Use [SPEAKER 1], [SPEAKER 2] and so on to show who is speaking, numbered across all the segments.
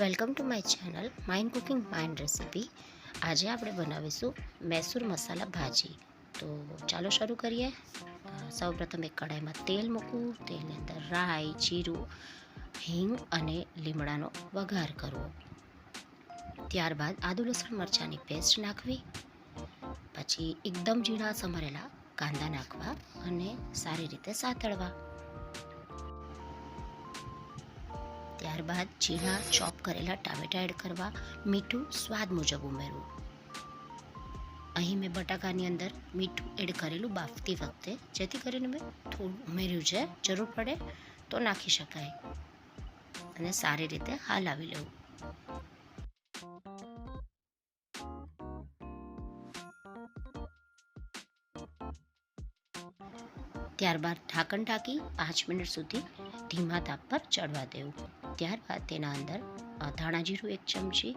[SPEAKER 1] Welcome to my channel mind cooking mind recipe આજે આપણે બનાવીશું મૈસૂર મસાલા ભાજી. તો ચાલો શરૂ કરીએ. સૌપ્રથમ એક કઢાઈમાં તેલ મૂકવું. તેલની અંદર રાઈ, જીરું, હિંગ અને લીમડાનો વઘાર કરવો. ત્યારબાદ આદુ લસણ મરચાંની પેસ્ટ નાખવી. પછી એકદમ ઝીણા સમારેલા કાંદા નાખવા અને સારી રીતે સાતળવા. ત્યારબાદ ઝીણા ચોપ કરેલા ટામેટા એડ કરવા મીઠું સ્વાદ મુજબ ઉમેરવું. અહીં મેં બટાકાની અંદર મીઠું એડ કરેલું બાફતી વખતે, જેથી કરીને મેં થોડું ઉમેર્યું છે. જરૂર પડે તો નાખી શકાય. અને સારી રીતે હલાવી લેવું. ત્યારબાદ ઢાંકણ ઢાંકી પાંચ મિનિટ સુધી ધીમા તાપ પર ચડવા દેવું. ત્યારબાદ તેના અંદર ધાણા જીરું એક ચમચી,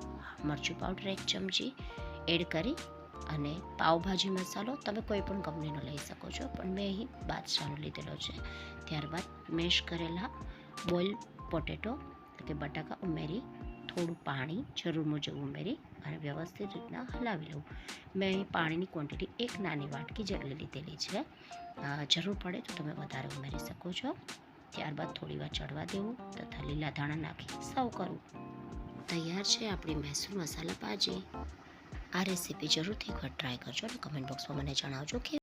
[SPEAKER 1] મરચું પાવડર એક ચમચી, એડ કરી અને પાવભાજી મસાલો તમે કોઈ પણ કંપનીનો લઈ શકો છો, પણ મેં અહીં બાદશાહનો લીધેલો છે. ત્યારબાદ મેશ કરેલા બોઇલ પોટેટો કે બટાકા ઉમેરી થોડું પાણી જરૂર મુજબ ઉમેરી અને વ્યવસ્થિત રીતના હલાવી લઉં. મેં પાણીની ક્વોન્ટિટી એક નાની વાટકી જેટલી લીધેલી છે. જરૂર પડે તો તમે વધારે ઉમેરી શકો છો. ત્યારબાદ થોડી વાર ચડવા દેવું તથા લીલા ધાણા નાખી સર્વ કરવું તૈયાર છે આપણી મૈસૂર મસાલા ભાજી. આ રેસીપી જરૂરથી એકવાર ટ્રાય કરજો અને કમેન્ટ બોક્સમાં મને જણાવજો કે